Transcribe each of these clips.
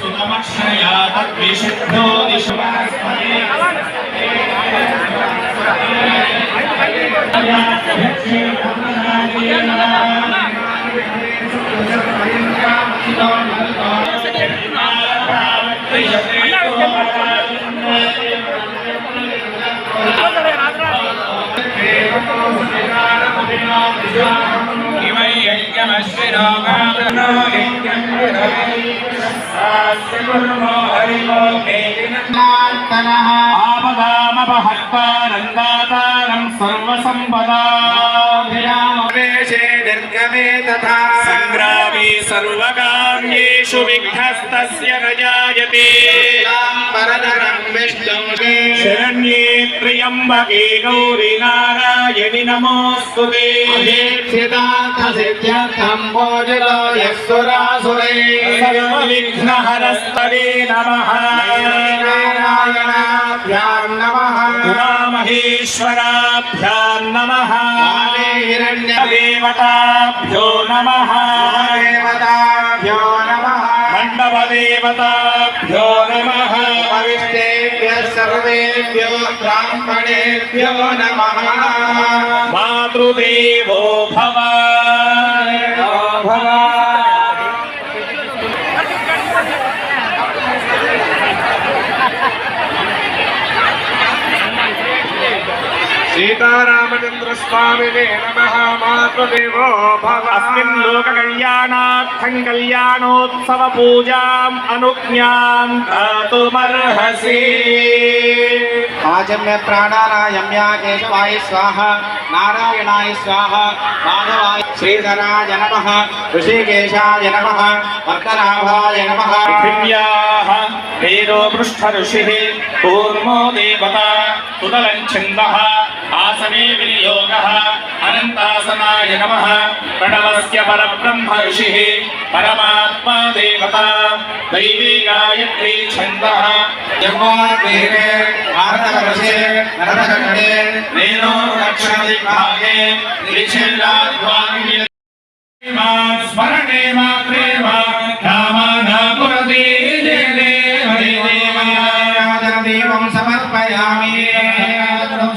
सुतमक्षया तद्विशुद्धो दिशुभास्पते Yeah. आपदामपहत्तानन्दातारं सर्वसम्पदा निर्गमे तथा सङ्ग्रामे सर्वकार्येषु विघ्नस्तस्य न शरण्ये त्र्यम्बके गौरिणा నారాయణి నమోస్తుతే సిద్ధ్యర్థం భోజలో యస్సురాసురే సర్వవిఘ్నహరస్తవే నమః. నారాయణాభ్యాం నమః. ఉమామహేశ్వరాభ్యాం నమః. దేవతాభ్యో నమః. దేవతాభ్యో నమః. మండపదేవతాభ్యో భవిష్యేభ్యः సర్వేభ్యో బ్రాహ్మణేభ్యో నమః మాతృదేవో सीतारामचन्द्रस्वामिने नमः मातृदेवो भव। अस्मिन् लोककल्याणार्थं आज मैं प्राणानायम्या केशवाय स्वाहा। नारायणाय स्वाह माधवाय श्रीधराय नम ऋषिकेशा नम वर्तनाभाय नम। पृथिव्या पूर्मो देवता सुतल छिंद आसने विनियोग अनंतासनाय नम। प्रणवस्य परब्रह्म ऋषि परमात्मा देवता दैवी गायत्री छंद जन्मा भारत वर्षे नरक నేను దక్షిణ దిగ్భాగే నిరీక్షేణాద్వాంగ్య స్మరణే మాత్రే వా రామానాపురదే దీపం సమర్పయామి.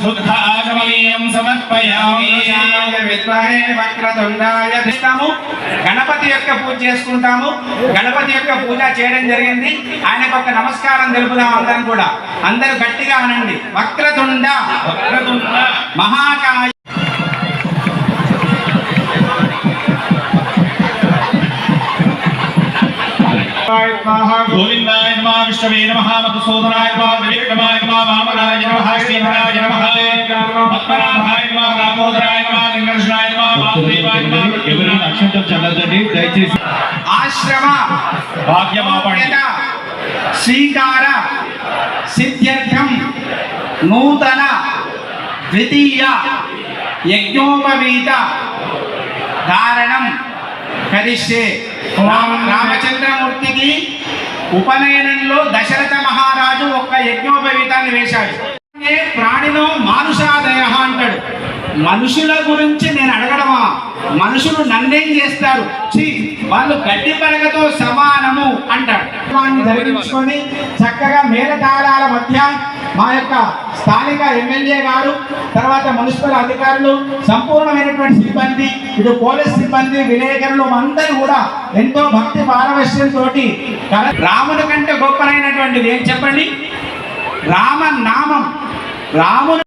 శుద్ధాగమనీయం గణపతి యొక్క పూజ చేసుకుంటాము. గణపతి యొక్క పూజ చేయడం జరిగింది. ఆయనకు ఒక నమస్కారం తెలుపుదాం అందరం కూడా. అందరూ గట్టిగా అనండి. వక్రతుండ. వక్రతుండ. మహాకాయ. గోవిందాయ నమ విష్ణవే నమ మధుసూదనాయ నమ వామనాయ నమ శ్రీధరాయ నమ పద్మనాభాయ నమ దామోదరాయ నమ వెంకటేశ్వరాయ నమ వాసుదేవాయ నమ ఎవరైనా అక్షంతం చల్లదండి దయచేసి. ఆశ్రమ భాగ్యమాపండి బాధ్యత స్వీకార సిద్ధ్యర్థం నూతన ద్వితీయ యజ్ఞోపవీత ధారణం రామ- రామచంద్రమూర్తికి ఉపనయనంలో దశరథ మహారాజు ఒక్క యజ్ఞోపవీతాన్ని వేశాడు. ప్రాణిలో మానుషాదయ మనుషుల గురించి నేను అడగడమా? మనుషులు నన్నేం చేస్తారు? ఛీ, వాళ్ళు గడ్డి పరగతో సమానము అంటాడు వాడిని ధరించుకొని చక్కగా మేలతాళాల మధ్య మా యొక్క స్థానిక ఎమ్మెల్యే గారు తర్వాత మున్సిపల్ అధికారులు సంపూర్ణమైనటువంటి సిబ్బంది ఇటు పోలీస్ సిబ్బంది విలేకరులు అందరూ కూడా ఎంతో భక్తి పారవశ్యంతో రాముని కంటే గొప్పనైనటువంటిది ఏం చెప్పండి? రామ నామం రాముడు